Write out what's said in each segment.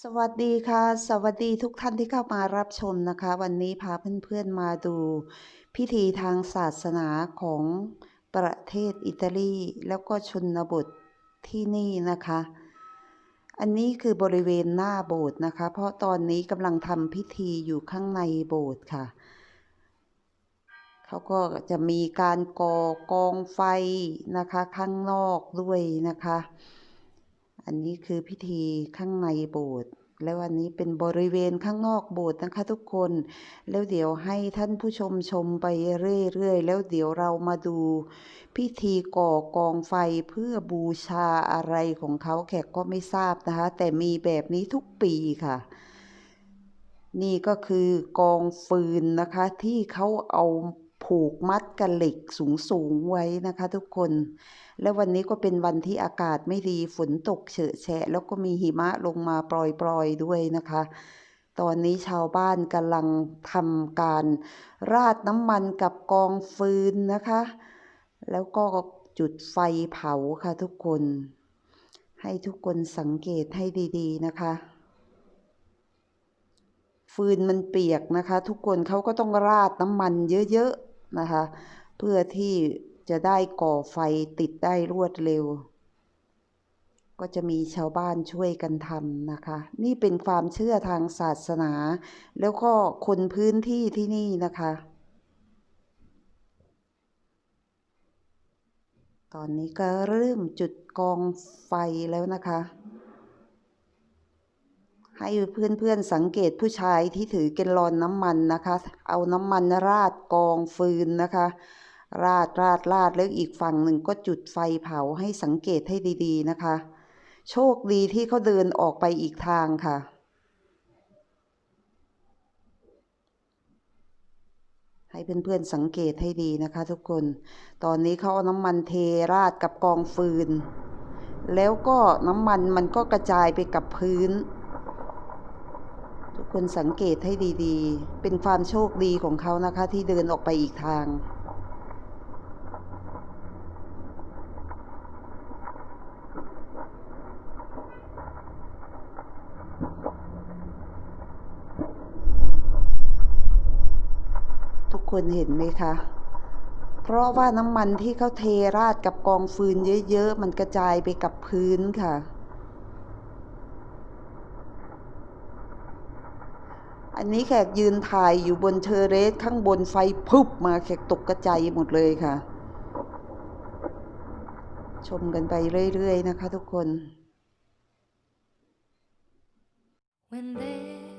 สวัสดีค่ะ สวัสดีทุกท่านที่เข้ามารับชมนะคะ วันนี้พาเพื่อนๆมาดูพิธีทางศาสนาของประเทศอิตาลีแล้วก็ชนบทที่นี่นะคะ อันนี้คือบริเวณหน้าโบสถ์นะคะ เพราะตอนนี้กำลังทำพิธีอยู่ข้างในโบสถ์ค่ะ เขาก็จะมีการก่อกองไฟนะคะ ข้างนอกด้วยนะคะ อันนี้คือพิธีข้างในโบสถ์แล้วอันนี้เป็นบริเวณข้างนอกโบสถ์นะคะทุกคน แล้วเดี๋ยวให้ท่านผู้ชมชมไปเรื่อยๆ แล้วเดี๋ยวเรามาดู พิธีก่อกองไฟเพื่อบูชาอะไรของเขาแขกก็ไม่ทราบนะคะ แต่มีแบบนี้ทุกปีค่ะ นี่ก็คือกองฟืนนะคะที่เขาเอา ผูกมัดกับเหล็กสูงๆไว้นะคะทุกคน แล้ววันนี้ก็เป็นวันที่อากาศไม่ดีฝนตกเฉอะแฉะ แล้วก็มีหิมะลงมาปล่อยๆด้วยนะคะ ตอนนี้ชาวบ้านกำลังทำการราดน้ำมันกับกองฟืนนะคะ แล้วก็จุดไฟเผาค่ะทุกคน ให้ทุกคนสังเกตให้ดีๆนะคะฟืนมันเปียกนะคะ ทุกคนเขาก็ต้องราดน้ำมันเยอะๆ นะคะ เพื่อที่จะได้ก่อไฟติดได้รวดเร็ว ก็จะมีชาวบ้านช่วยกันทำนะคะ นี่เป็นความเชื่อทางศาสนา แล้วก็คนพื้นที่ที่นี่นะคะ ตอนนี้ก็เริ่มจุดกองไฟแล้วนะคะ ให้เพื่อนๆสังเกตผู้ชายที่ถือแกลลอนน้ำมันนะคะ เอาน้ำมันราดกองฟืนนะคะ ราดราดราดแล้วอีกฝั่งหนึ่งก็จุดไฟเผาให้สังเกตให้ดีๆนะคะ โชคดีที่เขาเดินออกไปอีกทางค่ะให้เพื่อนๆสังเกตให้ดีนะคะทุกคน ตอนนี้เขาเอาน้ำมันเทราดกับกองฟืน แล้วก็น้ำมันมันก็กระจายไปกับพื้น ทุกคนสังเกตให้ดีๆ เป็นความโชคดีของเขานะคะที่เดินออกไปอีกทาง ทุกคนเห็นไหมคะ เพราะว่าน้ำมันที่เขาเทราดกับกองฟืนเยอะๆ มันกระจายไปกับพื้นค่ะ อันนี้แขกยืนถ่ายอยู่บนเทอเรสข้างบนไฟพุบมาแขกตกกระจายหมดเลยค่ะ ชมกันไปเรื่อย ๆ นะคะทุกคน When they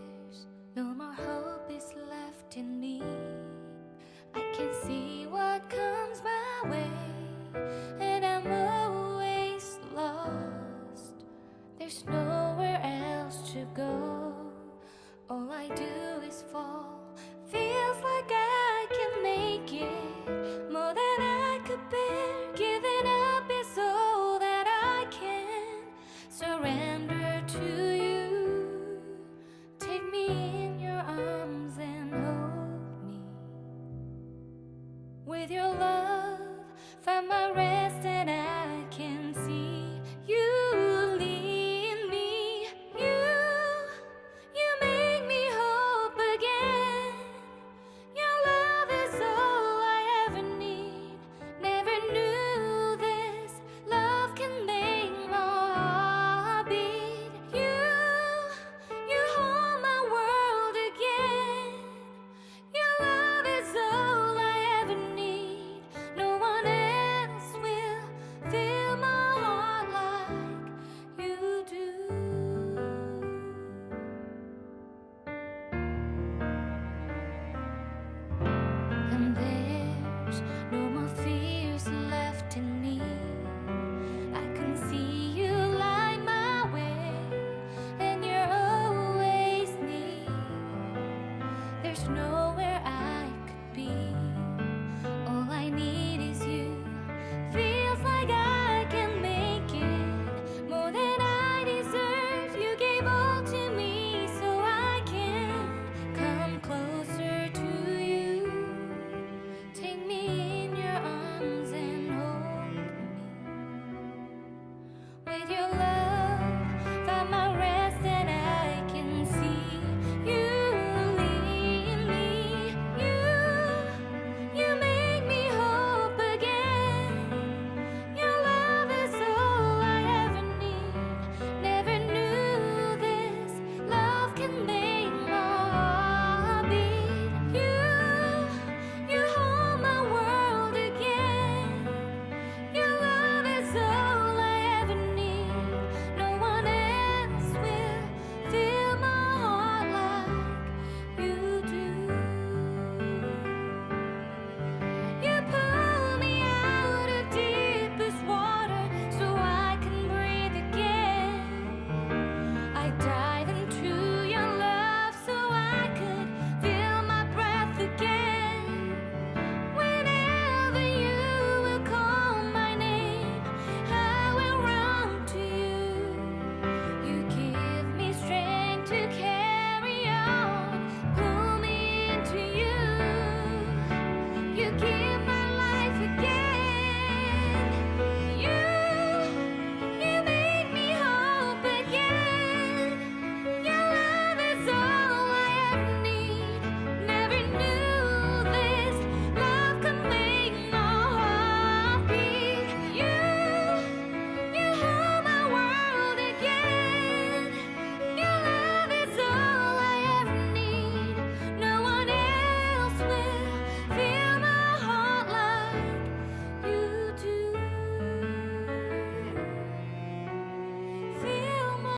With your love, find my